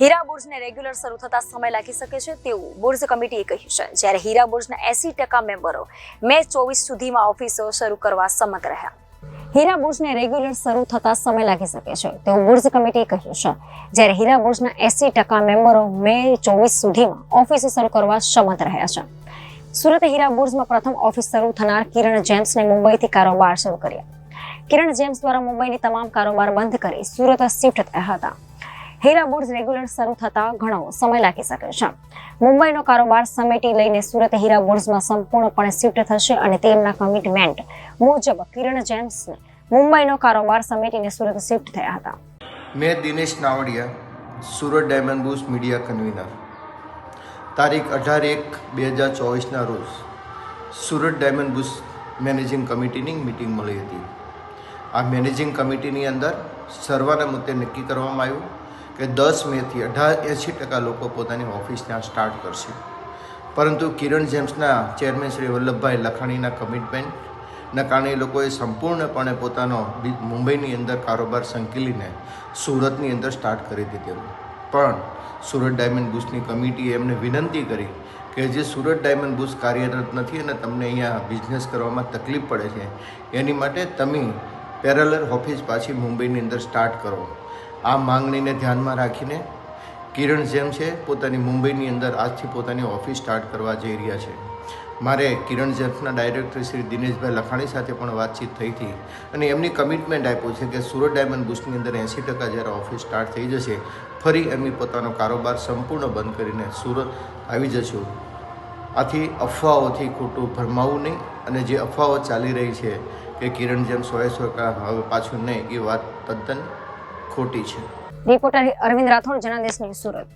હીરા બુર્જને regular શરૂ થતા સમય લાગી શકે છે તેવું બુર્જ કમિટીએ કહ્યું છે. જ્યારે હીરા બુર્જના એસી ટકા મેમ્બરો મે ચોવીસ સુધીમાં ઓફિસો શરૂ કરવા સંમત રહ્યા. હીરા બુર્જને રેગ્યુલર શરૂ થતા સમય લાગી શકે છે તેવું બુર્જ કમિટીએ કહ્યું છે. જ્યારે હીરા બુર્જના એસી ટકા મેમ્બરો મે ચોવીસ સુધીમાં ઓફિસો શરૂ કરવા સંમત રહ્યા છે. સુરત હીરા બુર્જમાં પ્રથમ ઓફિસ શરૂ થનાર કિરણ જેમ્સને મુંબઈથી કારોબાર શરૂ કર્યા. કિરણ જેમ્સ દ્વારા મુંબઈની તમામ કારોબાર બંધ કરી સુરત શિફ્ટ થયા હતા. હીરા બુર્જ રેગ્યુલર શરૂ થતા ઘણો સમય લાગી શકે છે. મુંબઈનો કારોબાર સમેટી લઈને સુરત હીરા બુર્જમાં સંપૂર્ણપણે શિફ્ટ થશે અને તેમના કમિટમેન્ટ મુજબ કિરણ જેમ્સને મુંબઈનો કારોબાર સમેટીને સુરત શિફ્ટ થયા હતા. મેં Dinesh Navadiya, Surat diamond bourse media convener. તારીખ અઢાર એક બે હજાર ચોવીસના રોજ સુરત ડાયમંડ બુસ મેનેજિંગ કમિટીની મિટિંગ મળી હતી. આ મેનેજિંગ કમિટીની અંદર સર્વાના મુદ્દે નક્કી કરવામાં આવ્યું. કે દસ મેથી અઢાર એંશી ટકા લોકો પોતાની ઓફિસ ત્યાં સ્ટાર્ટ કરશે. પરંતુ કિરણ જેમ્સના ચેરમેન શ્રી વલ્લભભાઈ લખાણીના કમિટમેન્ટના કારણે લોકોએ સંપૂર્ણપણે પોતાનો મુંબઈની અંદર કારોબાર સંકેલીને સુરતની અંદર સ્ટાર્ટ કરી દીધેલો પણ સુરત ડાયમંડ બુસની કમિટીએ એમને વિનંતી કરી કે જે સુરત ડાયમંડ બુસ કાર્યરત નથી અને તમને અહીંયા બિઝનેસ કરવામાં તકલીફ પડે છે, એની માટે તમે પેરેલર ઓફિસ પાછી મુંબઈની અંદર સ્ટાર્ટ કરો. આ માંગણીને ધ્યાનમાં રાખીને કિરણ જેમ છે, પોતાની મુંબઈની અંદર આજથી પોતાની ઓફિસ સ્ટાર્ટ કરવા જઈ રહ્યા છે. મારે કિરણ જેમ્સના ડાયરેક્ટર શ્રી દિનેશભાઈ લખાણી સાથે પણ વાતચીત થઈ હતી અને એમની કમિટમેન્ટ આપ્યું છે કે સુરત ડાયમંડ બુસ્ટની અંદર એંસી ટકા જ્યારે ઓફિસ સ્ટાર્ટ થઈ જશે, ફરી એમની પોતાનો કારોબાર સંપૂર્ણ બંધ કરીને સુરત આવી જશું. આથી અફવાઓથી ખોટું ભરમાવું નહીં અને જે અફવાઓ ચાલી રહી છે કે કિરણ જેમ સોએ સો હવે પાછું નહીં, એ વાત તદ્દન ખોટી છે. રિપોર્ટર અરવિંદ રાઠોડ જનાદેશ સુરત.